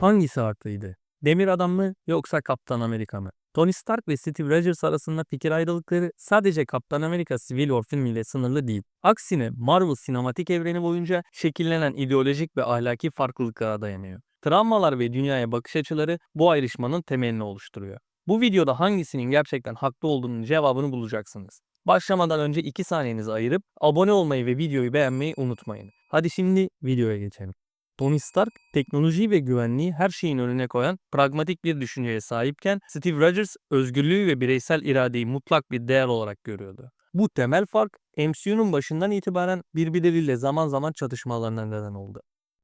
Hangisi haklıydı? Demir Adam mı yoksa Kaptan Amerika mı? Tony Stark ve Steve Rogers arasında fikir ayrılıkları sadece Kaptan Amerika Civil War filmiyle sınırlı değil. Aksine Marvel sinematik evreni boyunca şekillenen ideolojik ve ahlaki farklılıklara dayanıyor. Travmalar ve dünyaya bakış açıları bu ayrışmanın temelini oluşturuyor. Bu videoda hangisinin gerçekten haklı olduğunun cevabını bulacaksınız. Başlamadan önce 2 saniyenizi ayırıp abone olmayı ve videoyu beğenmeyi unutmayın. Hadi şimdi videoya geçelim. Tony Stark teknolojiyi ve güvenliği her şeyin önüne koyan pragmatik bir düşünceye sahipken Steve Rogers özgürlüğü ve bireysel iradeyi mutlak bir değer olarak görüyordu. Bu temel fark MCU'nun başından itibaren birbirleriyle zaman zaman çatışmalarına neden oldu.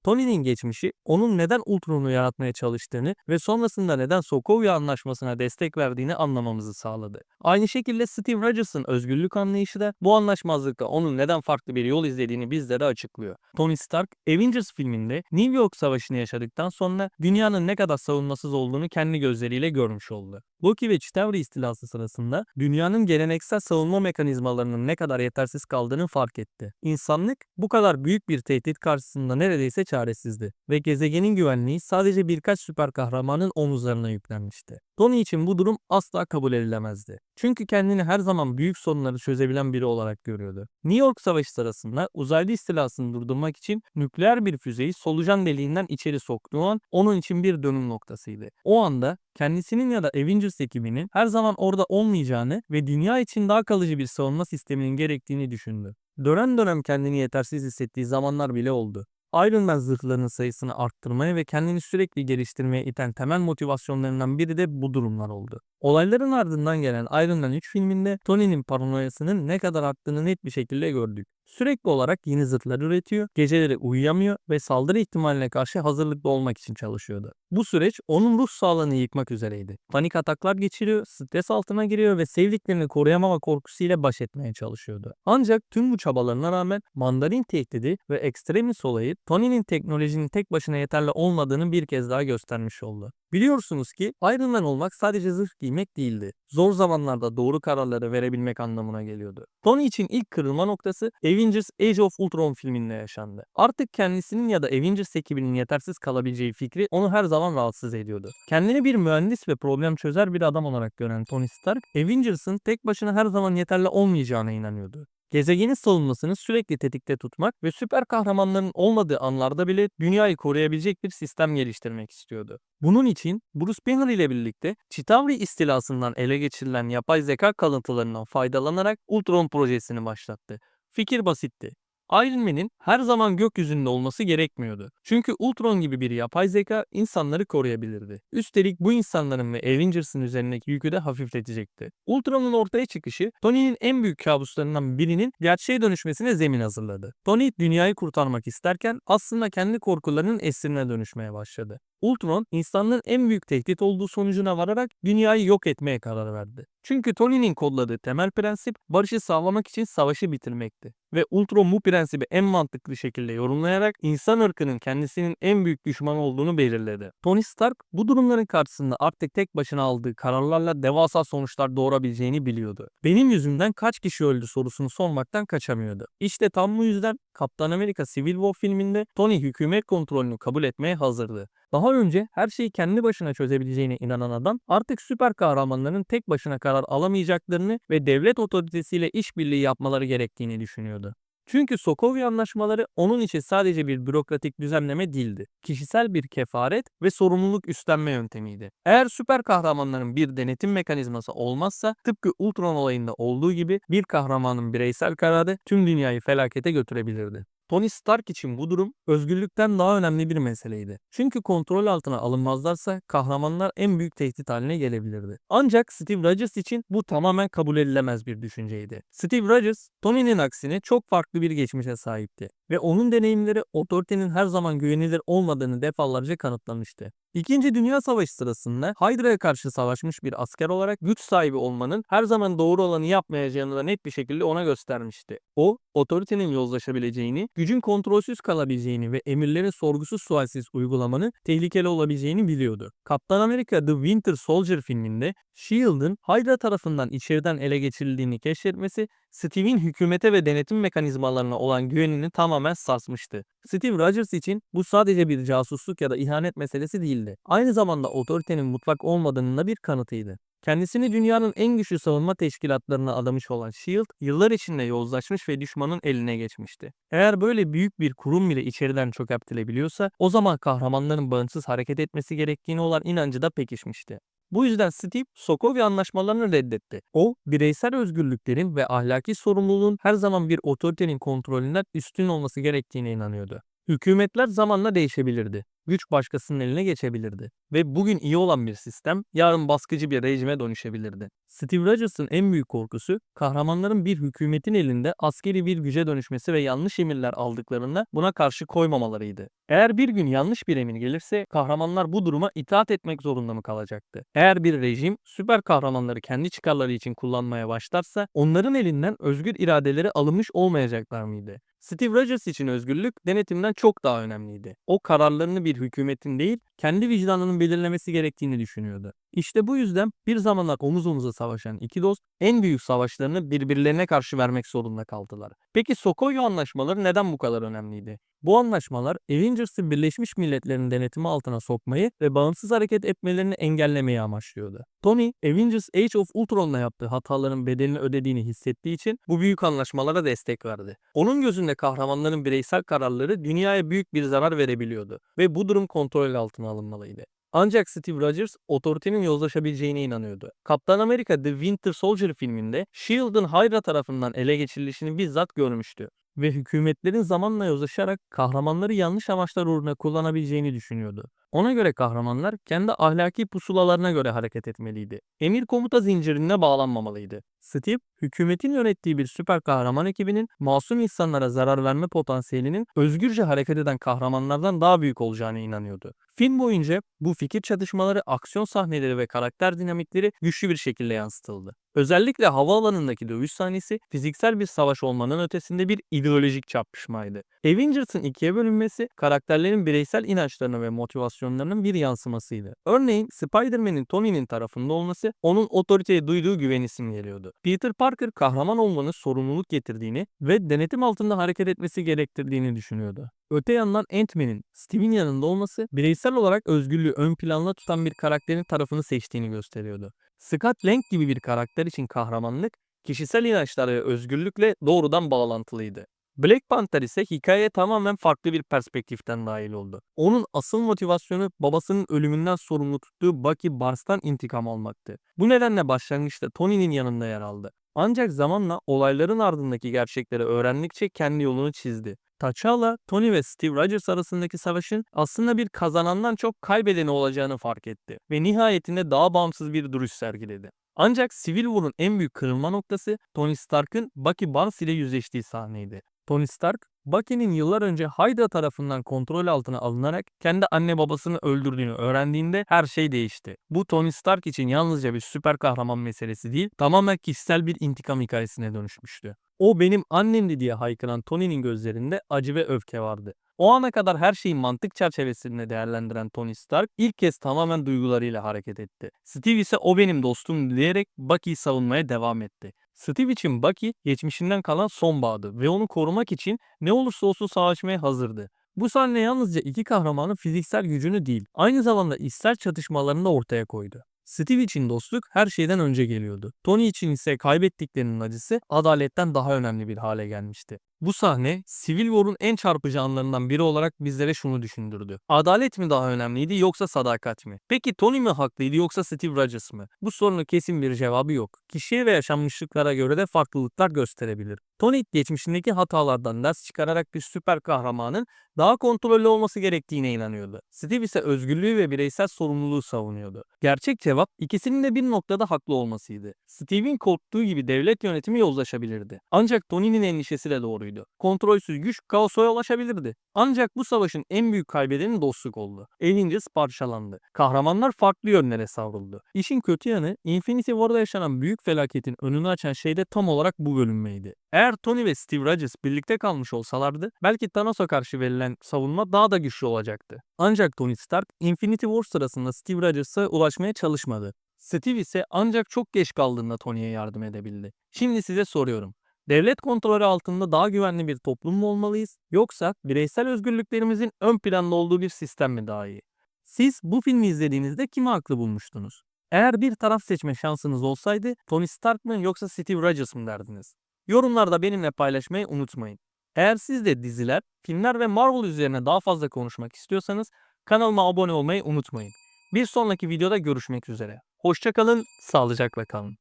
Tony'nin geçmişi onun neden Ultron'u yaratmaya çalıştığını ve sonrasında neden Sokovia Anlaşması'na destek verdiğini anlamamızı sağladı. Aynı şekilde Steve Rogers'ın özgürlük anlayışı da bu anlaşmazlıkta onun neden farklı bir yol izlediğini bizlere açıklıyor. Tony Stark, Avengers filminde New York Savaşı'nı yaşadıktan sonra dünyanın ne kadar savunmasız olduğunu kendi gözleriyle görmüş oldu. Loki ve Chitauri istilası sırasında dünyanın geleneksel savunma mekanizmalarının ne kadar yetersiz kaldığını fark etti. İnsanlık bu kadar büyük bir tehdit karşısında neredeyse çaresizdi ve gezegenin güvenliği sadece birkaç süper kahramanın omuzlarına yüklenmişti. Tony için bu durum asla kabul edilemezdi. Çünkü kendini her zaman büyük sorunları çözebilen biri olarak görüyordu. New York Savaşı sırasında uzaylı istilasını durdurmak için nükleer bir füzeyi solucan deliğinden içeri soktuğu an onun için bir dönüm noktasıydı. O anda kendisinin ya da Avengers ekibinin her zaman orada olmayacağını ve dünya için daha kalıcı bir savunma sisteminin gerektiğini düşündü. Dönem dönem kendini yetersiz hissettiği zamanlar bile oldu. Iron Man zırhlarının sayısını arttırmaya ve kendini sürekli geliştirmeye iten temel motivasyonlarından biri de bu durumlar oldu. Olayların ardından gelen Iron Man 3 filminde Tony'nin paranoyasının ne kadar arttığını net bir şekilde gördük. Sürekli olarak yeni zırhlar üretiyor, geceleri uyuyamıyor ve saldırı ihtimaline karşı hazırlıklı olmak için çalışıyordu. Bu süreç onun ruh sağlığını yıkmak üzereydi. Panik ataklar geçiriyor, stres altına giriyor ve sevdiklerini koruyamama korkusuyla baş etmeye çalışıyordu. Ancak tüm bu çabalarına rağmen Mandarin tehdidi ve Extremis olayı Tony'nin teknolojinin tek başına yeterli olmadığını bir kez daha göstermiş oldu. Biliyorsunuz ki Iron Man olmak sadece zırh giymek değildi. Zor zamanlarda doğru kararları verebilmek anlamına geliyordu. Tony için ilk kırılma noktası Avengers Age of Ultron filminde yaşandı. Artık kendisinin ya da Avengers ekibinin yetersiz kalabileceği fikri onu her zaman rahatsız ediyordu. Kendini bir mühendis ve problem çözer bir adam olarak gören Tony Stark, Avengers'ın tek başına her zaman yeterli olmayacağına inanıyordu. Gezegenin savunmasını sürekli tetikte tutmak ve süper kahramanların olmadığı anlarda bile dünyayı koruyabilecek bir sistem geliştirmek istiyordu. Bunun için Bruce Banner ile birlikte Chitauri istilasından ele geçirilen yapay zeka kalıntılarından faydalanarak Ultron projesini başlattı. Fikir basitti. Iron Man'in her zaman gökyüzünde olması gerekmiyordu. Çünkü Ultron gibi bir yapay zeka insanları koruyabilirdi. Üstelik bu insanların ve Avengers'ın üzerindeki yükü de hafifletecekti. Ultron'un ortaya çıkışı Tony'nin en büyük kabuslarından birinin gerçeğe dönüşmesine zemin hazırladı. Tony dünyayı kurtarmak isterken aslında kendi korkularının esirine dönüşmeye başladı. Ultron insanlığın en büyük tehdit olduğu sonucuna vararak dünyayı yok etmeye karar verdi. Çünkü Tony'nin kodladığı temel prensip barışı sağlamak için savaşı bitirmekti. Ve Ultron bu prensibi en mantıklı şekilde yorumlayarak insan ırkının kendisinin en büyük düşmanı olduğunu belirledi. Tony Stark bu durumların karşısında artık tek başına aldığı kararlarla devasa sonuçlar doğurabileceğini biliyordu. Benim yüzümden kaç kişi öldü sorusunu sormaktan kaçamıyordu. İşte tam bu yüzden Kaptan Amerika Civil War filminde Tony hükümet kontrolünü kabul etmeye hazırdı. Daha önce her şeyi kendi başına çözebileceğine inanan adam artık süper kahramanların tek başına karar alamayacaklarını ve devlet otoritesiyle işbirliği yapmaları gerektiğini düşünüyordu. Çünkü Sokovia anlaşmaları onun için sadece bir bürokratik düzenleme değildi. Kişisel bir kefaret ve sorumluluk üstlenme yöntemiydi. Eğer süper kahramanların bir denetim mekanizması olmazsa tıpkı Ultron olayında olduğu gibi bir kahramanın bireysel kararı tüm dünyayı felakete götürebilirdi. Tony Stark için bu durum özgürlükten daha önemli bir meseleydi. Çünkü kontrol altına alınmazlarsa kahramanlar en büyük tehdit haline gelebilirdi. Ancak Steve Rogers için bu tamamen kabul edilemez bir düşünceydi. Steve Rogers, Tony'nin aksine çok farklı bir geçmişe sahipti ve onun deneyimleri otoritenin her zaman güvenilir olmadığını defalarca kanıtlamıştı. İkinci Dünya Savaşı sırasında Hydra'ya karşı savaşmış bir asker olarak güç sahibi olmanın her zaman doğru olanı yapmayacağını da net bir şekilde ona göstermişti. O, otoritenin yozlaşabileceğini, gücün kontrolsüz kalabileceğini ve emirlerin sorgusuz sualsiz uygulamanın tehlikeli olabileceğini biliyordu. Kaptan Amerika The Winter Soldier filminde S.H.I.E.L.D'ın Hydra tarafından içeriden ele geçirildiğini keşfetmesi, Steve'in hükümete ve denetim mekanizmalarına olan güvenini tamamen tamamen sarsmıştı. Steve Rogers için bu sadece bir casusluk ya da ihanet meselesi değildi. Aynı zamanda otoritenin mutlak olmadığının da bir kanıtıydı. Kendisini dünyanın en güçlü savunma teşkilatlarına adamış olan SHIELD, yıllar içinde yozlaşmış ve düşmanın eline geçmişti. Eğer böyle büyük bir kurum bile içeriden çökertilebiliyorsa, o zaman kahramanların bağımsız hareket etmesi gerektiğine olan inancı da pekişmişti. Bu yüzden Steve, Sokovia anlaşmalarını reddetti. O, bireysel özgürlüklerin ve ahlaki sorumluluğun her zaman bir otoritenin kontrolünden üstün olması gerektiğine inanıyordu. Hükümetler zamanla değişebilirdi. Güç başkasının eline geçebilirdi. Ve bugün iyi olan bir sistem yarın baskıcı bir rejime dönüşebilirdi. Steve Rogers'ın en büyük korkusu kahramanların bir hükümetin elinde askeri bir güce dönüşmesi ve yanlış emirler aldıklarında buna karşı koymamalarıydı. Eğer bir gün yanlış bir emir gelirse kahramanlar bu duruma itaat etmek zorunda mı kalacaktı? Eğer bir rejim süper kahramanları kendi çıkarları için kullanmaya başlarsa onların elinden özgür iradeleri alınmış olmayacaklar mıydı? Steve Rogers için özgürlük denetimden çok daha önemliydi. O kararlarını bir hükümetin değil, kendi vicdanının belirlemesi gerektiğini düşünüyordu. İşte bu yüzden bir zamanlar omuz omuza savaşan iki dost en büyük savaşlarını birbirlerine karşı vermek zorunda kaldılar. Peki Sokovia anlaşmaları neden bu kadar önemliydi? Bu anlaşmalar Avengers'ı Birleşmiş Milletler'in denetimi altına sokmayı ve bağımsız hareket etmelerini engellemeyi amaçlıyordu. Tony, Avengers Age of Ultron'la yaptığı hataların bedelini ödediğini hissettiği için bu büyük anlaşmalara destek verdi. Onun gözünde kahramanların bireysel kararları dünyaya büyük bir zarar verebiliyordu ve bu durum kontrol altına alınmalıydı. Ancak Steve Rogers otoritenin yozlaşabileceğine inanıyordu. Kaptan Amerika The Winter Soldier filminde SHIELD'ın Hydra tarafından ele geçirilişini bizzat görmüştü ve hükümetlerin zamanla yozlaşarak kahramanları yanlış amaçlar uğruna kullanabileceğini düşünüyordu. Ona göre kahramanlar kendi ahlaki pusulalarına göre hareket etmeliydi. Emir komuta zincirine bağlanmamalıydı. Steve, hükümetin yönettiği bir süper kahraman ekibinin masum insanlara zarar verme potansiyelinin özgürce hareket eden kahramanlardan daha büyük olacağına inanıyordu. Film boyunca bu fikir çatışmaları, aksiyon sahneleri ve karakter dinamikleri güçlü bir şekilde yansıtıldı. Özellikle havaalanındaki dövüş sahnesi fiziksel bir savaş olmanın ötesinde bir ideolojik çarpışmaydı. Avengers'ın ikiye bölünmesi karakterlerin bireysel inançlarına ve motivasyonlarının bir yansımasıydı. Örneğin Spider-Man'in Tony'nin tarafında olması onun otoriteye duyduğu güveni simgeliyordu. Peter Parker kahraman olmanın sorumluluk getirdiğini ve denetim altında hareket etmesi gerektirdiğini düşünüyordu. Öte yandan Ant-Man'in Steve'in yanında olması bireysel olarak özgürlüğü ön planda tutan bir karakterin tarafını seçtiğini gösteriyordu. Scott Lang gibi bir karakter için kahramanlık, kişisel inançlar ve özgürlükle doğrudan bağlantılıydı. Black Panther ise hikayeye tamamen farklı bir perspektiften dahil oldu. Onun asıl motivasyonu babasının ölümünden sorumlu tuttuğu Bucky Barnes'tan intikam almaktı. Bu nedenle başlangıçta Tony'nin yanında yer aldı. Ancak zamanla olayların ardındaki gerçekleri öğrendikçe kendi yolunu çizdi. T'Challa, Tony ve Steve Rogers arasındaki savaşın aslında bir kazanandan çok kaybedeni olacağını fark etti ve nihayetinde daha bağımsız bir duruş sergiledi. Ancak Civil War'un en büyük kırılma noktası Tony Stark'ın Bucky Barnes ile yüzleştiği sahneydi. Tony Stark, Bucky'nin yıllar önce Hydra tarafından kontrol altına alınarak kendi anne babasını öldürdüğünü öğrendiğinde her şey değişti. Bu Tony Stark için yalnızca bir süper kahraman meselesi değil, tamamen kişisel bir intikam hikayesine dönüşmüştü. O benim annemdi diye haykıran Tony'nin gözlerinde acı ve öfke vardı. O ana kadar her şeyi mantık çerçevesinde değerlendiren Tony Stark ilk kez tamamen duygularıyla hareket etti. Steve ise o benim dostum diyerek Bucky'yi savunmaya devam etti. Steve için Bucky geçmişinden kalan son bağdı ve onu korumak için ne olursa olsun savaşmaya hazırdı. Bu sahne yalnızca iki kahramanın fiziksel gücünü değil, aynı zamanda ister çatışmalarını da ortaya koydu. Steve için dostluk her şeyden önce geliyordu. Tony için ise kaybettiklerinin acısı adaletten daha önemli bir hale gelmişti. Bu sahne Civil War'un en çarpıcı anlarından biri olarak bizlere şunu düşündürdü. Adalet mi daha önemliydi yoksa sadakat mi? Peki Tony mi haklıydı yoksa Steve Rogers mı? Bu sorunun kesin bir cevabı yok. Kişiye ve yaşanmışlıklara göre de farklılıklar gösterebilir. Tony geçmişindeki hatalardan ders çıkararak bir süper kahramanın daha kontrollü olması gerektiğine inanıyordu. Steve ise özgürlüğü ve bireysel sorumluluğu savunuyordu. Gerçek cevap ikisinin de bir noktada haklı olmasıydı. Steve'in korktuğu gibi devlet yönetimi yozlaşabilirdi. Ancak Tony'nin endişesi de doğruydu. Kontrolsüz güç kaosa yol açabilirdi. Ancak bu savaşın en büyük kaybedeni dostluk oldu. Avengers parçalandı. Kahramanlar farklı yönlere savruldu. İşin kötü yanı Infinity War'da yaşanan büyük felaketin önünü açan şey de tam olarak bu bölünmeydi. Eğer Tony ve Steve Rogers birlikte kalmış olsalardı belki Thanos'a karşı verilen savunma daha da güçlü olacaktı. Ancak Tony Stark Infinity War sırasında Steve Rogers'a ulaşmaya çalışmadı. Steve ise ancak çok geç kaldığında Tony'ye yardım edebildi. Şimdi size soruyorum. Devlet kontrolü altında daha güvenli bir toplum mu olmalıyız yoksa bireysel özgürlüklerimizin ön planda olduğu bir sistem mi daha iyi? Siz bu filmi izlediğinizde kimi haklı bulmuştunuz? Eğer bir taraf seçme şansınız olsaydı Tony Stark mı yoksa Steve Rogers mı derdiniz? Yorumlarda benimle paylaşmayı unutmayın. Eğer siz de diziler, filmler ve Marvel üzerine daha fazla konuşmak istiyorsanız kanalıma abone olmayı unutmayın. Bir sonraki videoda görüşmek üzere. Hoşçakalın, sağlıcakla kalın.